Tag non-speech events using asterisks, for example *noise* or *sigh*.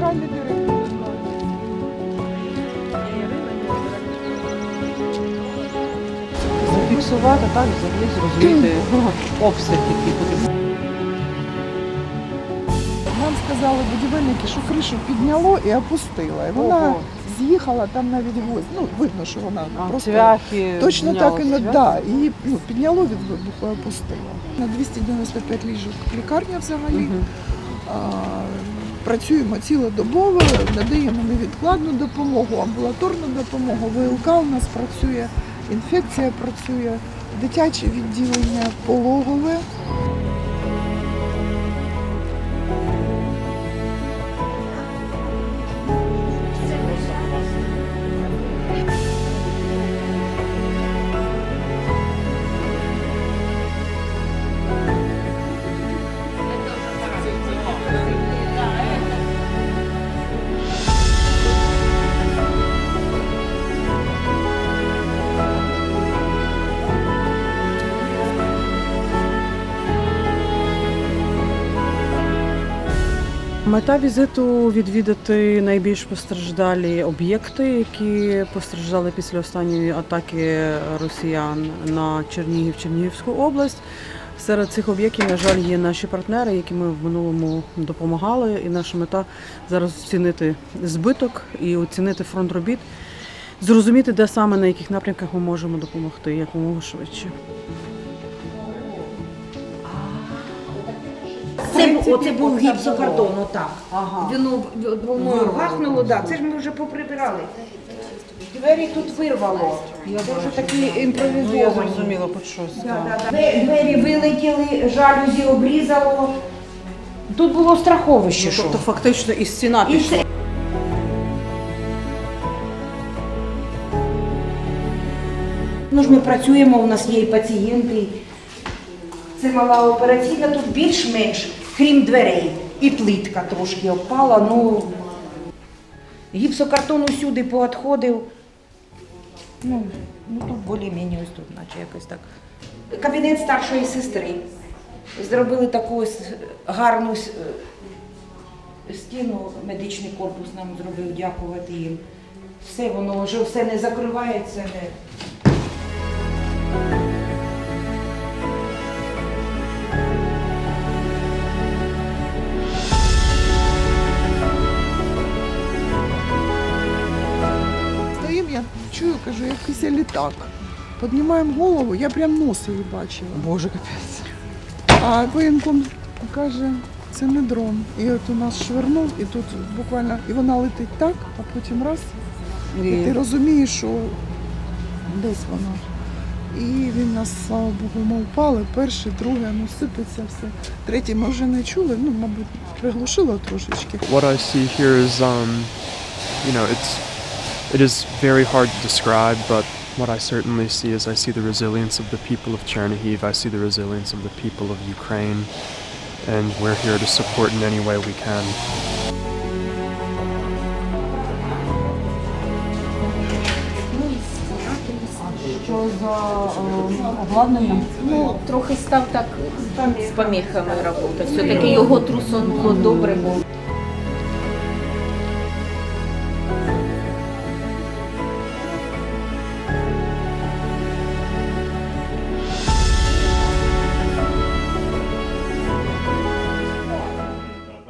генеральний директор. Зафіксувати так, взагалі зрозуміти *clears throat* обсяг, який буде. Нам сказали будівельники, що кришу підняло і опустило. І вона Ого. з'їхала там навіть гвоздь. Ну, видно, що вона А, просто цвяхи точно так і не да. Її ну, підняло від вибуху і опустило. На 295 ліжок лікарня взагалі. Мгм. А, Працюємо цілодобово, надаємо невідкладну допомогу, амбулаторну допомогу. ВЛК у нас працює, інфекція працює, дитяче відділення, пологове. Мета візиту відвідати найбільш постраждалі об'єкти, які постраждали після останньої атаки росіян на Чернігів, Чернігівську область. Серед цих об'єктів, на жаль, є наші партнери, які ми в минулому допомагали. І наша мета зараз оцінити збиток і оцінити фронт робіт, зрозуміти, де саме на яких напрямках ми можемо допомогти якомога швидше. Це, оце був гіпсокартон, отак. Ага. Воно, воно гахнуло, да. це ж ми вже поприбирали. Двері тут вирвало. Це вже такі Ну, я імпровізовані. зрозуміла, хоч щось. Да, так. да, да. Две- Двері вилетіли, жалюзі обрізало. Тут було страховище. Ну, що. тобто фактично і стіна І пішла. це... Ну ж ми працюємо, у нас є і пацієнти. Це мала операційна, тут більш-менш, крім дверей. І плитка трошки опала. Ну, гіпсокартон усюди поотходив. Ну, ну тут більш-менш ось тут, наче якось так. Кабінет старшої сестри. Зробили таку гарну стіну, медичний корпус нам зробив, дякувати їм. Все, воно вже все не закривається. Не... чую, кажу, якийсь літак. Піднімаємо голову, я прям нос її бачила. Боже, капець. А воєнком каже, це не дрон. І от у нас швернув, і тут буквально і вона летить так, а потім раз, і ти розумієш, що десь вона. І він нас, слава Богу, ми впали. Перший, другий, ну сипеться все. Третій ми вже не чули, ну, мабуть, приглушило трошечки. what I see here is, um, you know, it's it is very hard to describe, but what I certainly see is I see the resilience of the people of Chernihiv. I see the resilience of the people of Ukraine, and we're here to support in any way we can. Що за е, обладнання? Ну, трохи став так з поміхами роботи. Все-таки його трусонуло добре, бо